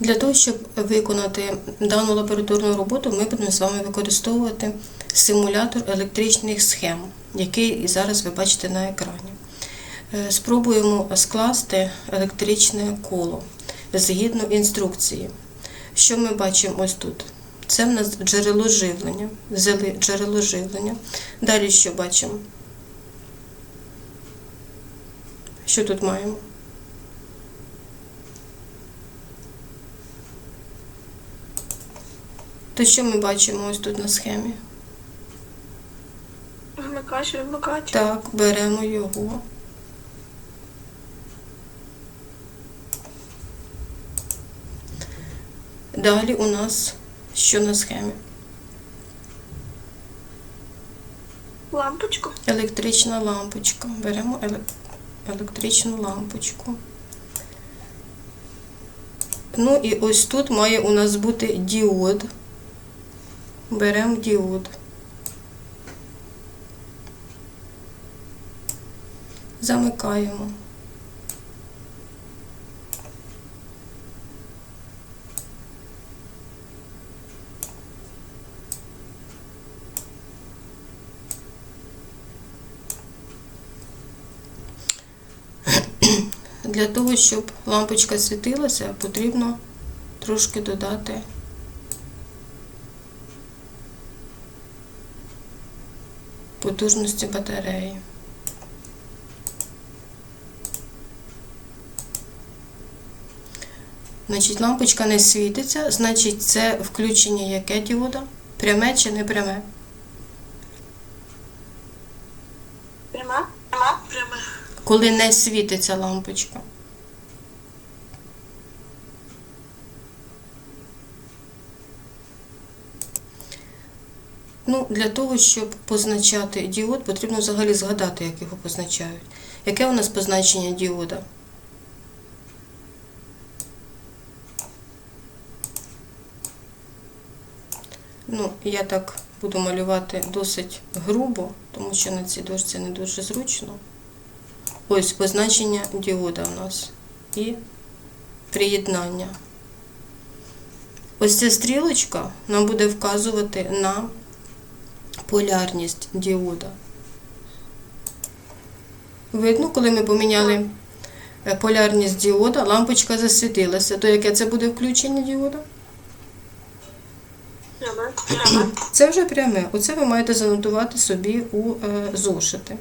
Для того, щоб виконати дану лабораторну роботу, ми будемо з вами використовувати симулятор електричних схем, який зараз ви бачите на екрані. Е, Спробуємо скласти електричне коло згідно інструкції. Що ми бачимо ось тут? Це в нас джерело живлення, джерело живлення. Далі що бачимо? Що тут маємо? То що ми бачимо ось тут на схемі? Вмикач, вимикач. Так, беремо його. Далі у нас що на схемі? Лампочку. Електрична лампочка. Беремо еле- електричну лампочку. Ну і ось тут має у нас бути діод. Беремо діод. Замикаємо. Для того, щоб лампочка світилася, потрібно трошки додати потужності батареї. Значить, лампочка не світиться, значить, це включення яке діода? Пряме чи не пряме? Пряма. Пряма. Коли не світиться лампочка. Ну, для того, щоб позначати діод, потрібно взагалі згадати, як його позначають. Яке у нас позначення діода? Ну, я так буду малювати досить грубо, тому що на цій дошці не дуже зручно. Ось позначення діода у нас і приєднання. Ось ця стрілочка нам буде вказувати на полярність діода. Видно, коли ми поміняли е, полярність діода, лампочка засвітилася. То яке це буде включення діода? Це вже пряме. Оце ви маєте занотувати собі у е, зошити.